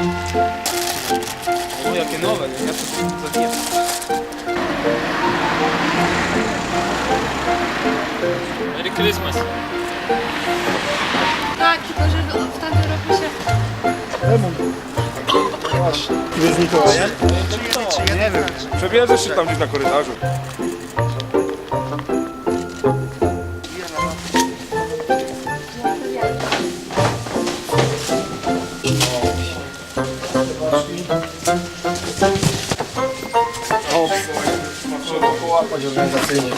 O, jakie nowe, nie? Ja to zabiję. Merry Christmas. Tak, tylko że w tamtym roku się... Właśnie. Wy z Mikołajem? Nie wiem. Przebierzesz się tam gdzieś na korytarzu. Około organizacyjnie.